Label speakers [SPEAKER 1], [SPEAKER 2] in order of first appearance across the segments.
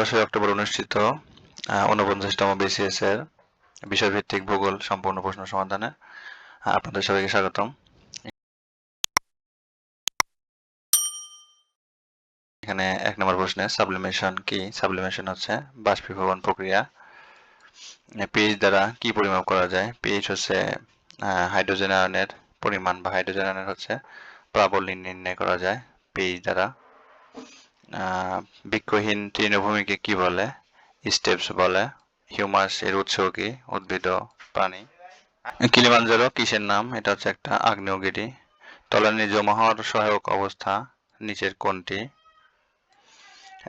[SPEAKER 1] দশই অক্টোবর অনুষ্ঠিত ঊনপঞ্চাশতম বিসিএস এর বিষয়ভিত্তিক ভূগোল সম্পূর্ণ প্রশ্ন সমাধানে আপনাদের সবাইকে স্বাগতম। এখানে এক নম্বর প্রশ্নে সাবলিমেশন কি? সাবলিমেশন হচ্ছে বাষ্পীভবন প্রক্রিয়া। পিএইচ দ্বারা কি পরিমাপ করা যায়? পিএইচ হচ্ছে হাইড্রোজেন আয়নের পরিমাণ বা হাইড্রোজেন আয়নের হচ্ছে প্রাবল্য নির্ণয় করা যায় পিএইচ দ্বারা। বৃক্ষহীন তৃণভূমিকে কি বলে? স্টেপস বলে। হিউমাস, এর উৎস কি? উদ্ভিদ প্রাণী। কিলিমাঞ্জারো কিসের নাম? এটা হচ্ছে একটা আগ্নেয়গিরি। তলানি জমা হওয়ার সহায়ক অবস্থা, নিচের কোনটি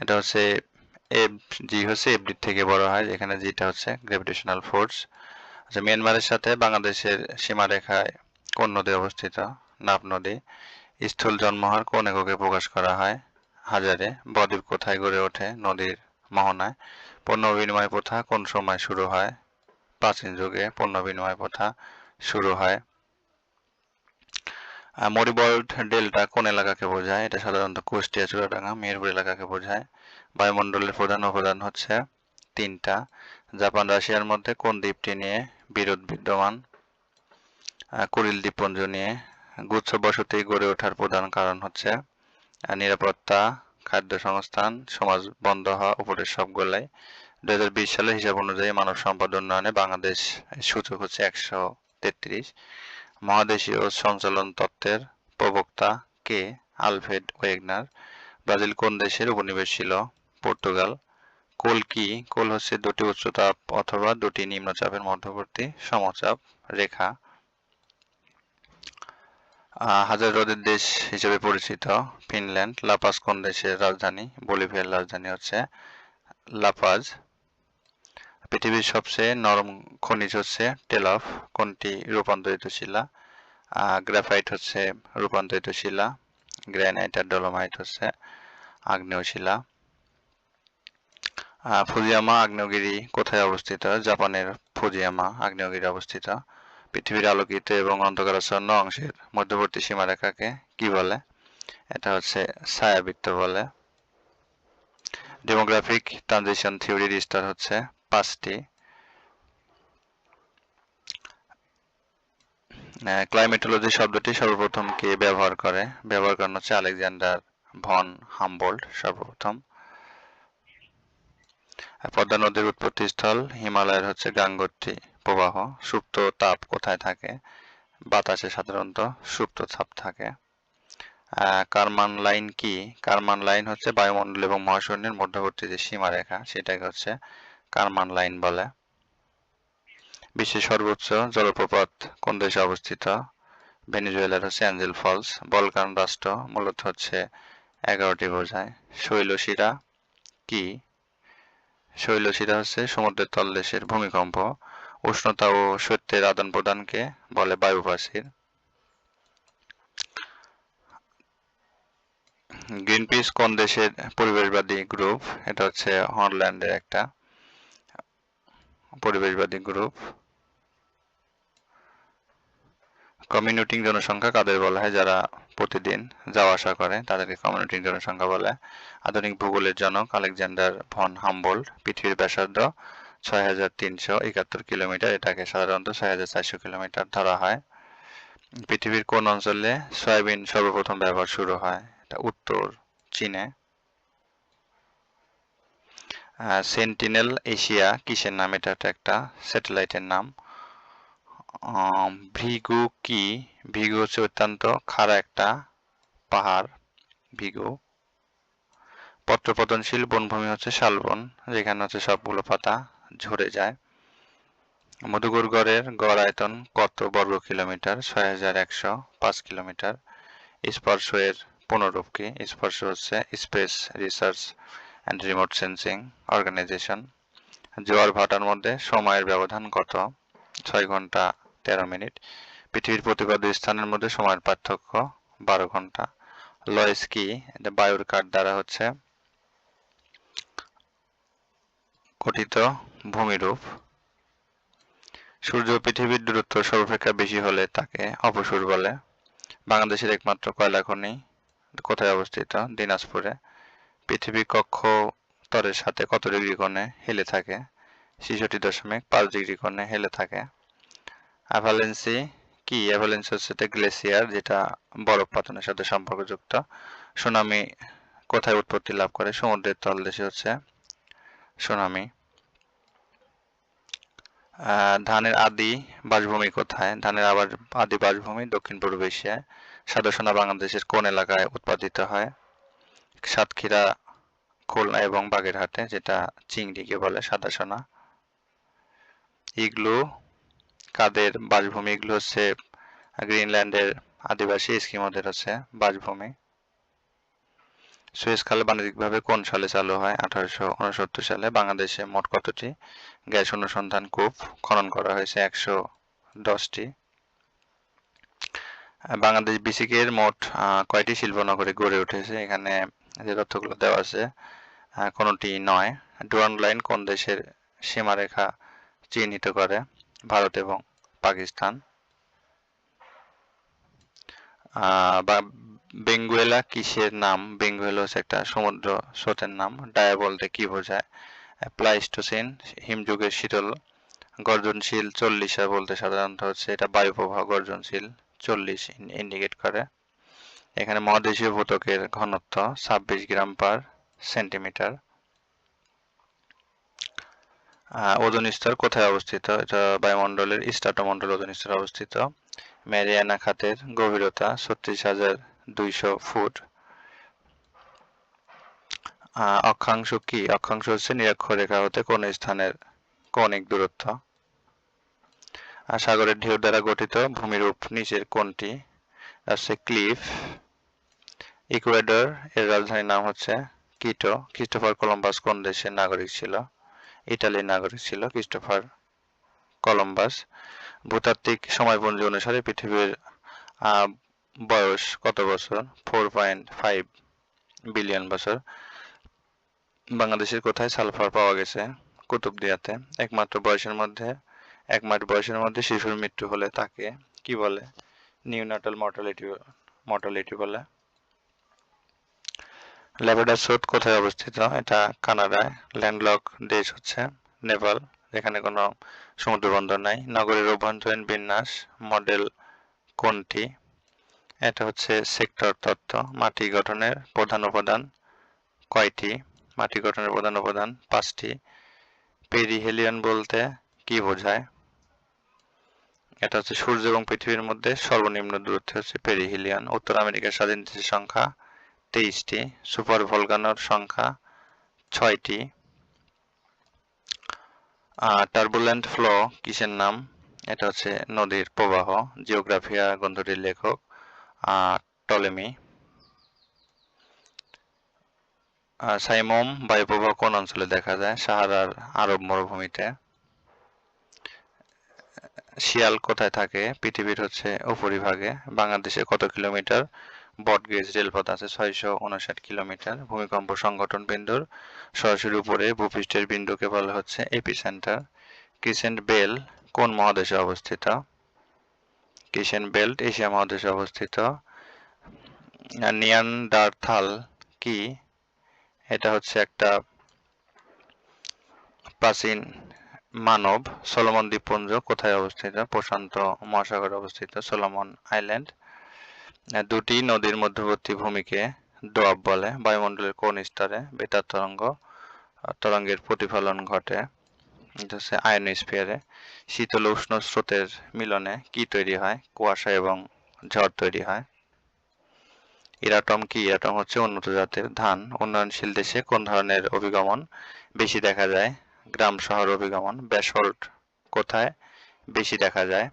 [SPEAKER 1] এটা হচ্ছে এফ জি হচ্ছে এফডি থেকে বড় হয়, যেখানে জিটা হচ্ছে গ্র্যাভিটেশনাল ফোর্স আচ্ছা মিয়ানমারের সাথে বাংলাদেশের সীমারেখায় কোন নদী অবস্থিত? নাব নদী। স্থূল জন্মহার কোন এককে প্রকাশ করা হয়? হাজারে বদ্বীপ কোথায় গড়ে ওঠে নদীর মোহনায়? পণ্য বিনিময় প্রথা কোন সময় শুরু হয়? প্রাচীন যুগে পণ্য বিনিময় প্রথা শুরু হয়। আহ, মরিবল্ট ডেল্টা কোন এলাকাকে বোঝায়? এটা সাধারণত কুষ্টিয়া চুয়াডাঙ্গা মেহেরপুর এলাকাকে বোঝায়। বায়ুমণ্ডলের প্রধান উপাদান হচ্ছে তিনটা। জাপান রাশিয়ার মধ্যে কোন দ্বীপটি নিয়ে বিরোধ বিদ্যমান? কুরিল দ্বীপপুঞ্জ নিয়ে। গুচ্ছ বসতি গড়ে ওঠার প্রধান কারণ হচ্ছে নিরাপত্তা, খাদ্য সংস্থান, সমাজ বন্ধ হওয়া, উপরের সবগুলাই দু হাজার বিশ সালের হিসাব অনুযায়ী মানব সম্পদ উন্নয়নে বাংলাদেশ সূচক হচ্ছে একশো তেত্রিশ। মহাদেশীয় সঞ্চালন তত্ত্বের প্রবক্তা কে? Alfred Wegener. ব্রাজিল কোন দেশের উপনিবেশ ছিল? পর্তুগাল। কোল কি? কোল হচ্ছে দুটি উচ্চতাপ অথবা দুটি নিম্নচাপের মধ্যবর্তী সমচাপ রেখা। হাজার হ্রদের দেশ হিসেবে পরিচিত, ফিনল্যান্ড, লাপাস কোন দেশের রাজধানী? বলিভিয়ার রাজধানী হচ্ছে লাপাজ। পৃথিবীর সবচেয়ে নরম খনিজ হচ্ছে টেলফ কোনটি রূপান্তরিত শিলা? গ্রাফাইট হচ্ছে রূপান্তরিত শিলা, গ্রানাইট আর ডলোমাইট হচ্ছে আগ্নেয় শিলা। ফুজিয়ামা আগ্নেয়গিরি কোথায় অবস্থিত? জাপানের ফুজিয়ামা আগ্নেয়গিরি অবস্থিত। পৃথিবীর আলোকিত এবং অন্ধকারাচ্ছন্ন অংশের মধ্যবর্তী সীমারেখাকে কি বলে? এটা হচ্ছে ছায়াবৃত্ত বলে। ডেমোগ্রাফিক ট্রানজিশন থিওরির স্তর হচ্ছে পাঁচটি। ক্লাইমেটোলজি শব্দটি সর্বপ্রথম কে ব্যবহার করে? ব্যবহার করেন হচ্ছে আলেকজান্ডার ভন হামবোল্ড সর্বপ্রথম। পদ্মা নদীর উৎপত্তি স্থল হিমালয়ের হচ্ছে গাঙ্গোত্রী প্রবাহ, সুপ্ত তাপ কোথায় থাকে? বাতাসে সাধারণত সুপ্ত তাপ থাকে। কারমান লাইন কি? কারমান লাইন হচ্ছে বায়ুমণ্ডল এবং মহাশূন্যের মধ্যবর্তী যে সীমারেখা, সেটাকে হচ্ছে কারমান লাইন বলে। বিশ্বের সর্বোচ্চ জলপ্রপাত কোন দেশে অবস্থিত? ভেনিজুয়েলার হচ্ছে অ্যাঞ্জেল ফলস। বলকান রাষ্ট্র মূলত হচ্ছে এগারোটি বোঝায়। শৈলশিরা কি? শৈলশিরা হচ্ছে সমুদ্রের তলদেশের ভূমিকম্প। উষ্ণতা ও শৈত্যের আদান প্রদানকে বলে বায়ুপ্রাচীর গ্রিনপিস কোন দেশের পরিবেশবাদী গ্রুপ এটা হচ্ছে হল্যান্ডের একটা পরিবেশবাদী গ্রুপ কমিউনিটিং জনসংখ্যা কাদের বলা হয়? যারা প্রতিদিন যাওয়া আসা করে, তাদেরকে কমিউনিটিং জনসংখ্যা বলে। আধুনিক ভূগোলের জনক আলেকজান্ডার ভন হাম্বোল্ড পৃথিবীর ব্যাসার্ধ ছয় হাজার তিনশো একাত্তর কিলোমিটার, এটাকে সাধারণত ছয় হাজার চারশো কিলোমিটার ধরা হয়। পৃথিবীর কোন অঞ্চলে সয়াবিন সর্বপ্রথম ব্যবহার শুরু হয়, এটা উত্তর চীনে। সেন্টিনেল এশিয়া কিসের নাম? এটা একটা স্যাটেলাইটের নাম। ভিগু কি? ভৃগু হচ্ছে অত্যন্ত খাড়া একটা পাহাড়, ভৃগু। পত্রপতনশীল বনভূমি হচ্ছে শালবন, যেখানে হচ্ছে সবগুলো পাতা ঝরে যায়। মধুগুরগড়ের গড় আয়তন কত বর্গ কিলোমিটার? ছয় হাজার একশো পাঁচ কিলোমিটার। স্পর্শ এর পুনরূপ কি? স্পর্শ হচ্ছে space research and remote sensing organisation. জোয়ার ভাটার মধ্যে সময়ের ব্যবধান কত? ছয় ঘণ্টা, তেরো মিনিট। পৃথিবীর প্রতিপাদ্য স্থানের মধ্যে সময়ের পার্থক্য বারো ঘণ্টা। লয়েস কি? বায়ুর কাঠ দ্বারা হচ্ছে গঠিত ভূমিরূপ। সূর্য পৃথিবীর দূরত্ব সর্বাপেক্ষা বেশি হলে তাকে অপসূর বলে। বাংলাদেশের একমাত্র কয়লা খনি কোথায় অবস্থিত? দিনাজপুরে। পৃথিবী কক্ষ স্তরের সাথে কত ডিগ্রি কোণে হেলে থাকে? ছেষট্টি দশমিক পাঁচ ডিগ্রি কোণে হেলে থাকে। অ্যাভালেন্সি কি? অ্যাভালেন্সি হচ্ছে গ্লেসিয়ার যেটা বরফ পাতনের সাথে সম্পর্কযুক্ত। সুনামি কোথায় উৎপত্তি লাভ করে? সমুদ্রের তলদেশে হচ্ছে সুনামি। ধানের আদি বাসভূমি কোথায়? ধানের আবার আদি বাসভূমি দক্ষিণ পূর্ব এশিয়ায়। সাদা সোনা বাংলাদেশের কোন এলাকায় উৎপাদিত হয়? সাতক্ষীরা, খুলনা এবং বাগেরহাটে, যেটা চিংড়িকে বলে সাদা সোনা ইগলু কাদের বাসভূমি? এগুলো হচ্ছে গ্রিনল্যান্ডের আদিবাসী এস্কিমোদের হচ্ছে বাসভূমি। সুয়েজ খাল বাণিজ্যিকভাবে কোন সালে চালু হয়? আঠারোশো উনসত্তর সালে বাংলাদেশে মোট কতটি গ্যাস অনুসন্ধান কূপ খনন করা হয়েছে? একশো দশটি। বাংলাদেশ বিসিকের মোট কয়টি শিল্পনগরী গড়ে উঠেছে? এখানে যে তথ্যগুলো দেওয়া আছে কোনোটি নয়। ডুরান্ড লাইন কোন দেশের সীমারেখা চিহ্নিত করে? ভারত এবং পাকিস্তান। বেঙ্গুয়েলা কিসের নাম? বেঙ্গুয়েলা হচ্ছে একটা সমুদ্র স্রোতের নাম। ডায়া বলতে কি বোঝায়? প্লাইস্টোসিন, হিমযুগের শীতল, গর্জনশীল চল্লিশা বলতে সাধারণত হচ্ছে এটা বায়ুপ্রবাহ গর্জনশীল চল্লিশ ইন্ডিকেট করে। এখানে মহাদেশীয় ভূতকের ঘনত্ব ছাব্বিশ গ্রাম পার সেন্টিমিটার। ওজোন স্তর কোথায় অবস্থিত? এটা বায়ুমণ্ডলের স্ট্রাটোমণ্ডল ওজোন স্তর অবস্থিত। ম্যারিয়ানা খাতের গভীরতা ছত্রিশ হাজার দুইশো ফুট। অক্ষাংশ কি? অক্ষাংশ হচ্ছে নিরক্ষরেখা হতে কোন স্থানের কৌণিক দূরত্ব। আর সাগরের ঢেউ দ্বারা গঠিত ভূমিরূপ নিচের কোনটি আছে ক্লিফ। ইকুয়েডর এর রাজধানীর নাম হচ্ছে কিটো। ক্রিস্টোফার কলম্বাস কোন দেশের নাগরিক ছিল? ইটালির নাগরিক ছিল ক্রিস্টোফার কলম্বাস। ভূতাত্ত্বিক সময়পঞ্জি অনুসারে পৃথিবীর বয়স কত বছর? ফোর পয়েন্ট ফাইভ বিলিয়ন বছর। বাংলাদেশের কোথায় সালফার পাওয়া গেছে? কুতুবদিয়াতে। একমাত্র বয়সের মধ্যে এক মাস বয়সের মধ্যে শিশুর মৃত্যু হলে তাকে কি বলে? নিউনাটাল মর্টালিটি মর্টালিটি বলে। ল্যাবেডার স্রোত কোথায় অবস্থিত? এটা কানাডায়। ল্যান্ডলক দেশ হচ্ছে নেপাল, যেখানে কোনো সমুদ্র বন্দর নাই। নগরের অভ্যন্তরীণ বিন্যাস মডেল কোনটি? এটা হচ্ছে সেক্টর তত্ত্ব, মাটি গঠনের প্রধান উপাদান কয়টি? মাটি গঠনের প্রধান উপাদান পাঁচটি। পেরিহেলিয়ন বলতে কি বোঝায়? এটা হচ্ছে সূর্য এবং পৃথিবীর মধ্যে সর্বনিম্ন দূরত্ব হচ্ছে পেরিহিলিয়ন। উত্তর আমেরিকার স্বাধীন দেশের সংখ্যা তেইশটি, সুপার ভলকানোর সংখ্যা ছয়টি। টার্বুলেন্ট ফ্লো কিসের নাম? এটা হচ্ছে নদীর প্রবাহ, জিওগ্রাফিয়া, গ্রন্থটির লেখক টলেমি সাইমোম বায়ুপ্রবাহ কোন অঞ্চলে দেখা যায়? সাহারার আরব মরুভূমিতে। শিয়াল কোথায় থাকে? পৃথিবীর হচ্ছে উপরিভাগে। বাংলাদেশে কত কিলোমিটার? বটগেজ রেলপথ আছে ছয়শো উনষাট কিলোমিটার। ভূমিকম্প সংগঠন বিন্দুর সরাসরি উপরে। ভূপৃষ্ঠের বিন্দুকে বলা হচ্ছে এপিসেন্টার। ক্রিসেন্ট বেল কোন মহাদেশে অবস্থিত? ক্রিসেন্ট বেল্ট, এশিয়া মহাদেশে অবস্থিত। নিয়ানডারথাল কি? এটা হচ্ছে একটা প্রাচীন মানব, সলোমন দ্বীপপুঞ্জ, কোথায় অবস্থিত? প্রশান্ত মহাসাগরে অবস্থিত, সলোমন আইল্যান্ড। দুটি নদীর মধ্যবর্তী ভূমিকে দোয়াব বলে, বায়ুমণ্ডলের কোন স্তরে বেতার তরঙ্গ, তরঙ্গের প্রতিফলন ঘটে? এটা হচ্ছে আয়নোস্ফিয়ারে শীতল উষ্ণ স্রোতের মিলনে কি তৈরি হয়? কুয়াশা এবং ঝড় তৈরি হয়। ইরাটম কি? ইরাটম হচ্ছে উন্নত জাতের ধান। উন্নয়নশীল দেশে কোন ধরনের অভিগমন বেশি দেখা যায়? গ্রাম শহর অভিগমন, ব্যাসল্ট কোথায় বেশি দেখা যায়?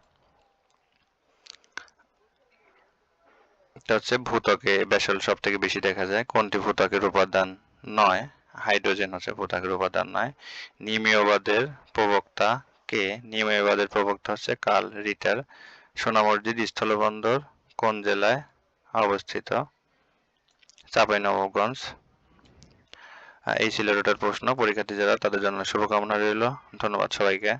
[SPEAKER 1] এটা হচ্ছে ভূত্বকে ব্যাসল্ট সব থেকে বেশি দেখা যায়। কোনটি ভূত্বকের উপাদান নয়? হাইড্রোজেন হচ্ছে ভূত্বকের উপাদান নয়। নিমীয়বাদের প্রবক্তা কে? নিমীয়বাদের প্রবক্তা হচ্ছে কার্ল রিটার। সোনামসজিদ স্থলবন্দর কোন জেলায় অবস্থিত? চাঁপাইনবাবগঞ্জ। নবগঞ্জ এই ছিল রোটার প্রশ্ন। পরীক্ষার্থী যারা তাদের জন্য শুভকামনা রইল। ধন্যবাদ সবাইকে।